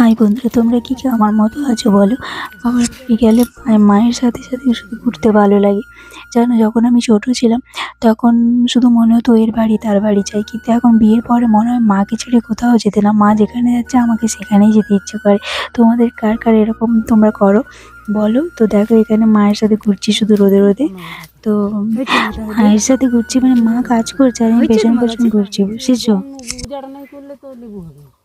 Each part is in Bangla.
হাই বন্ধুরা তোমরা কি কেউ আমার মতো আছো বলো? আমার বিকেলে মায়ের সাথে সাথে শুধু ঘুরতে ভালো লাগে। জানো যখন আমি ছোট ছিলাম তখন শুধু মনে হতো এর বাড়ি তার বাড়ি চাই। কিন্তু এখন বিয়ের পরে মনে হয় মাকে ছেড়ে কোথাও যেতে না। মা যেখানে যাচ্ছে আমাকে সেখানেই যেতে ইচ্ছে করে। তোমাদের কার কার এরকম তোমরা করো? বলো তো দেখো এখানে মায়ের সাথে ঘুরছি শুধু রোদে রোদে। তো মায়ের সাথে ঘুরছি মানে মা কাজ করছে আর আমি পেছন পেছন ঘুরছি বুঝেছ? করলে তো হবে।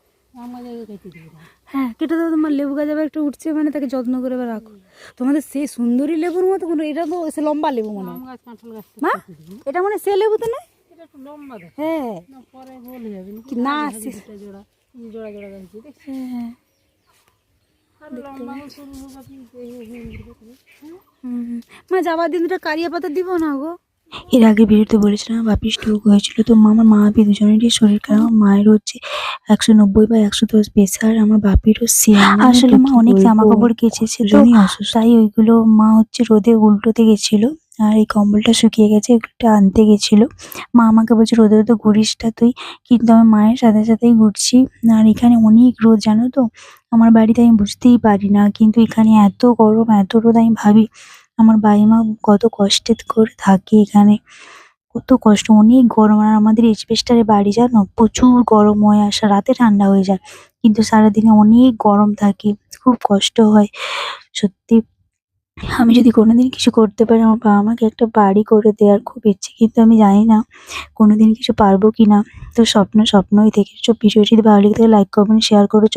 না। হ্যাঁ কেটে দেবো তোমার লেবু গাছ আবার একটু উঠছে মানে তাকে যত্ন করে এবার রাখো তোমাদের সেই সুন্দরী লেবুর মতো কোনো এটা তো সে লম্বা লেবু মনে হয় মা এটা মানে সে লেবু তো হ্যাঁ না না না হ্যাঁ। হুম। মা যাবার দিন দুটো কারিয়া পাতা দিব না গো এর আগে ভিডিওতে বলেছিলাম বাপির স্ট্রোক হয়েছিল। তো আমার মা বাপি দুজনেরই শরীর খারাপ মায়ের হচ্ছে একশো নব্বই বা একশো দশ প্রেশার আমার বাপিরও সেম আসলে মা অনেক জামা কাপড় কেচেছে তো তাই ওইগুলো মা হচ্ছে রোদে উল্টোতে গেছিল আর এই কম্বলটা শুকিয়ে গেছে এগুলোটা আনতে গেছিল। মা আমাকে বলছে রোদে রোদে ঘুরিস টা তুই। কিন্তু আমি মায়ের সাথে সাথেই ঘুরছি। আর এখানে অনেক রোদ জানো তো? আমার বাড়িতে আমি বুঝতেই পারি না কিন্তু এখানে এত গরম এত রোদ আমি ভাবি। আমার বাড়িমা কত কষ্টে করে থাকে এখানে। কত কষ্ট, অনেক গরম। আর আমাদের এসবেস্টারে বাড়ি জানো? প্রচুর গরম হয় আর সা- রাতে ঠান্ডা হয়ে যায়। কিন্তু সারাদিনে অনেক গরম থাকে, খুব কষ্ট হয়। সত্যি, আমি যদি কোনোদিন কিছু করতে পারি, আমার বাবা আমাকে একটা বাড়ি করে দেওয়ার খুব ইচ্ছে। কিন্তু আমি জানি না কোনোদিন কিছু পারব কি না তো স্বপ্ন স্বপ্নই থেকে। ভিডিও যদি ভালো লেগে লাইক করবেন শেয়ার করে।